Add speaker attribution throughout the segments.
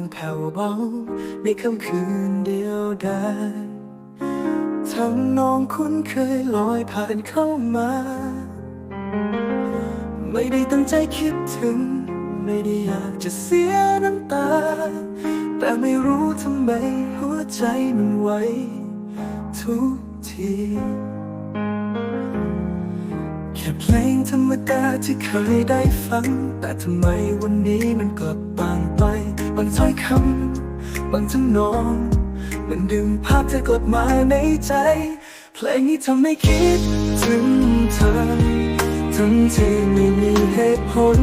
Speaker 1: ดังแผ่วเบาในค่ำคืนเดียวดายทำนองคุ้นเคยลอยผ่านเข้ามา ไม่ได้ตั้งใจคิดถึง ไม่ได้อยากจะเสียน้ำตา แต่ไม่รู้ทำไมหัวใจมันไหวทุกทีแค่เพลงธรรมดาที่เคยได้ฟัง แต่ทำไมวันนี้มันกลับต่างไป บางถ้อยคำ บางทำนอง มันดึงภาพเธอกลับมาในใจ เพลงนี้ทำให้คิดถึงเธอ ทั้งที่ไม่มีเหตุผล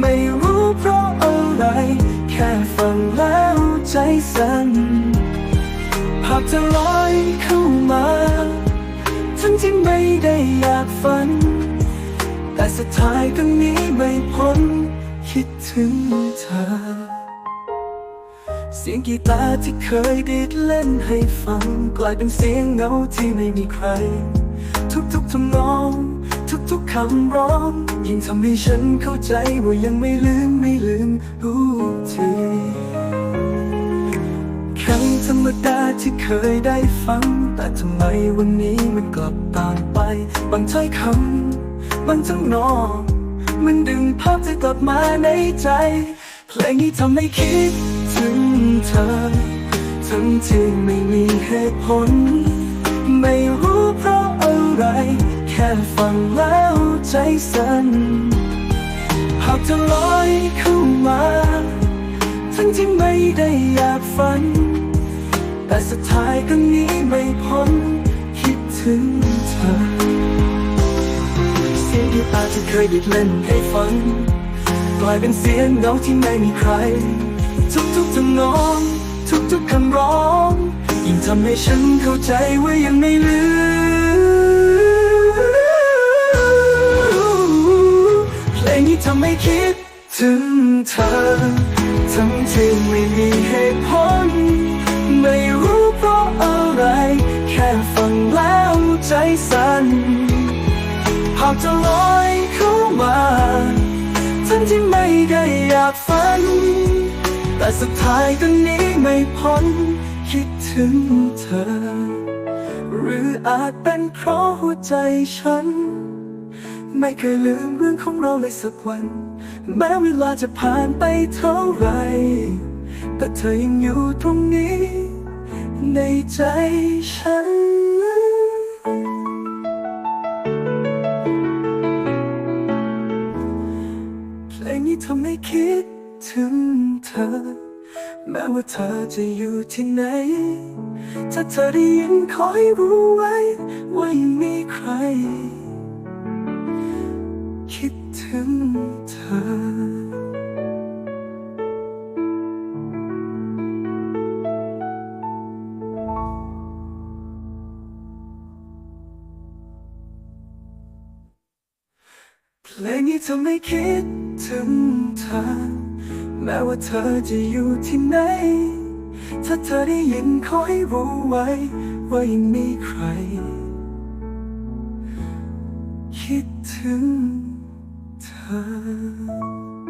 Speaker 1: ไม่รู้เพราะอะไร แค่ฟังแล้วใจสั่นภาพจะลอยเข้ามา ทั้งที่ไม่ได้อยากฝัน แต่สุดท้ายก็หนีไม่พ้นคิดถึงเธอ เสียงกีตาร์ที่เคยดีดเล่นให้ฟัง กลายเป็นเสียงเงาที่ไม่มีใคร ทุกๆทำนอง ทุกๆคำร้อง ยิ่งทำให้ฉันเข้าใจว่ายังไม่ลืมไม่ลืมรู้ทีครั้งธรรมดาที่เคยได้ฟัง แต่ทำไมวันนี้มันกลับต่างไป บางถ้อยคำบางจังนอง มันดึงภาพเธอกลับมาในใจ เพลงนี้ทำให้คิด ถึงเธอ ทั้งที่ไม่มีเหตุผล ไม่รู้เพราะอะไร แค่ฟังแล้วใจสั่นภาพจะลอยเข้ามา ทั้งที่ไม่ได้อยากฝัน แต่สุดท้ายก็หนีไม่พ้นคิดถึงเธอ เสียงที่ตาที่เคยได้เล่นให้ฟังกลายเป็นเสียงเหงาที่ไม่มีใคร ทำให้ฉันเข้าใจว่ายังไม่ลืมเพลงนี้ทำให้คิดถึงเธอ ทั้งที่ไม่มีเหตุผล ไม่รู้เพราะอะไร แค่ฟังแล้วใจสั่นภาพจะลอยเข้ามา ทั้งที่ไม่ได้อยากฝัน แต่สุดท้ายก็หนีไม่พ้น คิดถึงเธอ หรืออาจเป็นเพราะหัวใจฉัน ไม่เคยลืมเรื่องของเราเลยสักวัน แม้เวลาจะผ่านไปเท่าไหรแต่เธอยังอยู่ตรงนี้ ในใจฉันเพลงนี้ทำให้คิดถึงเธอ แม้ว่าเธอจะอยู่ที่ไหน ถ้าเธอได้ยินขอให้รู้ไว้ ว่ายังมีใคร คิดถึงเธอเพลงนี้ทำให้คิดถึงเธอ แม้ว่าเธอจะอยู่ที่ไหน ถ้าเธอได้ยินขอให้รู้ไว้ ว่ายังมีใคร คิดถึงเธอ